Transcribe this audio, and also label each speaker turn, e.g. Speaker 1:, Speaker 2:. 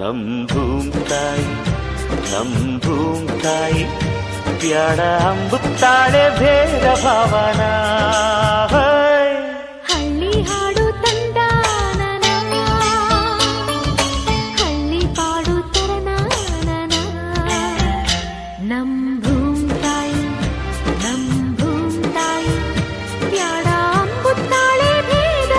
Speaker 1: ನಮ್ ಭೂಮ್ ತಾಯಿ ನಮ್ ಭೂಮ್ ತಾಯಿ ಬ್ಯಾಡ ಅಂಬುತ್ತಾಳೆ ಭೇದ ಭಾವನ.
Speaker 2: ಹಳ್ಳಿ ಹಾಡು ತಂದ ಹಳ್ಳಿ ಪಾಡು ತರನ ನಮ್ ತಾಯಿ ನಮ್ ಭೂಮ್ ತಾಯಿ ಬ್ಯಾಡ ಅಂಬುತ್ತಾಳೆ ಭೇದ